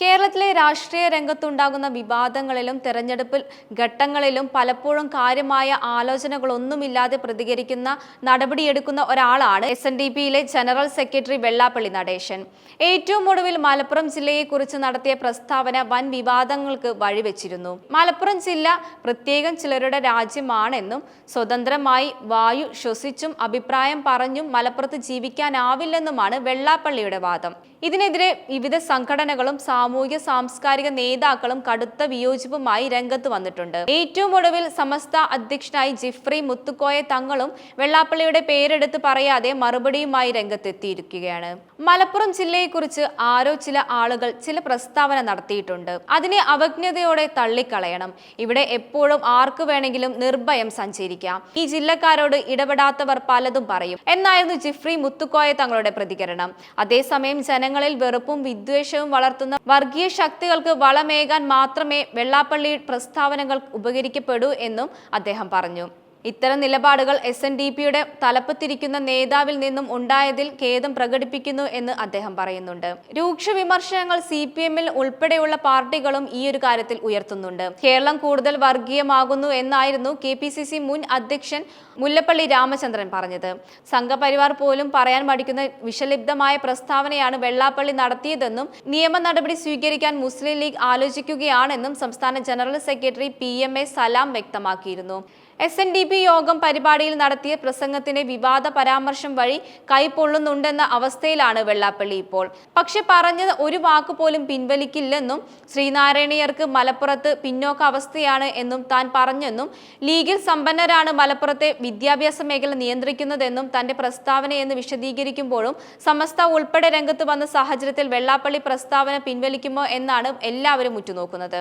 കേരളത്തിലെ രാഷ്ട്രീയ രംഗത്തുണ്ടാകുന്ന വിവാദങ്ങളിലും തെരഞ്ഞെടുപ്പ് ഘട്ടങ്ങളിലും പലപ്പോഴും കാര്യമായ ആലോചനകളൊന്നുമില്ലാതെ പ്രതികരിക്കുന്ന നടപടിയെടുക്കുന്ന ഒരാളാണ് എസ് എൻ ഡി പിയിലെ ജനറൽ സെക്രട്ടറി വെള്ളാപ്പള്ളി നടേശൻ. ഏറ്റവും ഒടുവിൽ മലപ്പുറം ജില്ലയെക്കുറിച്ച് നടത്തിയ പ്രസ്താവന വൻ വിവാദങ്ങൾക്ക് വഴിവെച്ചിരുന്നു. മലപ്പുറം ജില്ല പ്രത്യേകം ചിലരുടെ രാജ്യമാണെന്നും സ്വതന്ത്രമായി വായു ശ്വസിച്ചും അഭിപ്രായം പറഞ്ഞും മലപ്പുറത്ത് ജീവിക്കാനാവില്ലെന്നുമാണ് വെള്ളാപ്പള്ളിയുടെ വാദം. ഇതിനെതിരെ വിവിധ സംഘടനകളും സാമൂഹിക സാംസ്കാരിക നേതാക്കളും കടുത്ത വിയോജിപ്പുമായി രംഗത്ത് വന്നിട്ടുണ്ട്. ഏറ്റവും ഒടുവിൽ സമസ്ത അധ്യക്ഷനായി ജിഫ്രി മുത്തുക്കോയ തങ്ങളും വെള്ളാപ്പള്ളിയുടെ പേരെടുത്ത് പറയാതെ മറുപടിയുമായി രംഗത്തെത്തിയിരിക്കുകയാണ്. മലപ്പുറം ജില്ലയെക്കുറിച്ച് ആരോ ചില ആളുകൾ ചില പ്രസ്താവന നടത്തിയിട്ടുണ്ട്. അതിനെ അവജ്ഞതയോടെ തള്ളിക്കളയണം. ഇവിടെ എപ്പോഴും ആർക്ക് വേണമെങ്കിലും നിർഭയം സഞ്ചരിക്കാം. ഈ ജില്ലക്കാരോട് ഇടപെടാത്തവർ പലതും പറയും. എന്നായിരുന്നു ജിഫ്രി മുത്തുക്കോയ തങ്ങളുടെ പ്രതികരണം. അതേസമയം ജനങ്ങളിൽ വെറുപ്പും വിദ്വേഷവും വളർത്തുന്ന വർഗീയ ശക്തികൾക്ക് വളമേകാൻ മാത്രമേ വെള്ളാപ്പള്ളി പ്രസ്താവനകൾ ഉപകരിക്കപ്പെടൂ എന്നും അദ്ദേഹം പറഞ്ഞു. ഇത്തരം നിലപാടുകൾ എസ് എൻ ഡി പിയുടെ തലപ്പത്തിരിക്കുന്ന നേതാവിൽ നിന്നും ഉണ്ടായതിൽ ഖേദം പ്രകടിപ്പിക്കുന്നു എന്ന് അദ്ദേഹം പറയുന്നുണ്ട്. രൂക്ഷ വിമർശനങ്ങൾ സി പി എമ്മിൽ ഉൾപ്പെടെയുള്ള പാർട്ടികളും ഈ ഒരു കാര്യത്തിൽ ഉയർത്തുന്നുണ്ട്. കേരളം കൂടുതൽ വർഗീയമാകുന്നു എന്നായിരുന്നു കെ പി സി സി മുൻ അധ്യക്ഷൻ മുല്ലപ്പള്ളി രാമചന്ദ്രൻ പറഞ്ഞത്. സംഘപരിവാർ പോലും പറയാൻ മടിക്കുന്ന വിഷലിപ്തമായ പ്രസ്താവനയാണ് വെള്ളാപ്പള്ളി നടത്തിയതെന്നും നിയമ നടപടി സ്വീകരിക്കാൻ മുസ്ലിം ലീഗ് ആലോചിക്കുകയാണെന്നും സംസ്ഥാന general secretary P M A Salam വ്യക്തമാക്കിയിരുന്നു. എസ് എൻ ഡി പി യോഗം പരിപാടിയിൽ നടത്തിയ പ്രസംഗത്തിന്റെ വിവാദ പരാമർശം വഴി കൈപൊള്ളുന്നുണ്ടെന്ന അവസ്ഥയിലാണ് വെള്ളാപ്പള്ളി ഇപ്പോൾ. പക്ഷെ പറഞ്ഞത് ഒരു വാക്ക് പോലും പിൻവലിക്കില്ലെന്നും ശ്രീനാരായണീയർക്ക് മലപ്പുറത്ത് പിന്നോക്ക അവസ്ഥയാണ് എന്നും താൻ പറഞ്ഞെന്നും ലീഗിൽ സമ്പന്നരാണ് മലപ്പുറത്തെ വിദ്യാഭ്യാസ മേഖല നിയന്ത്രിക്കുന്നതെന്നും തന്റെ പ്രസ്താവനയെന്ന് വിശദീകരിക്കുമ്പോഴും സമസ്ത ഉൾപ്പെടെ രംഗത്ത് വന്ന സാഹചര്യത്തിൽ വെള്ളാപ്പള്ളി പ്രസ്താവന പിൻവലിക്കുമോ എന്നാണ് എല്ലാവരും ഉറ്റുനോക്കുന്നത്.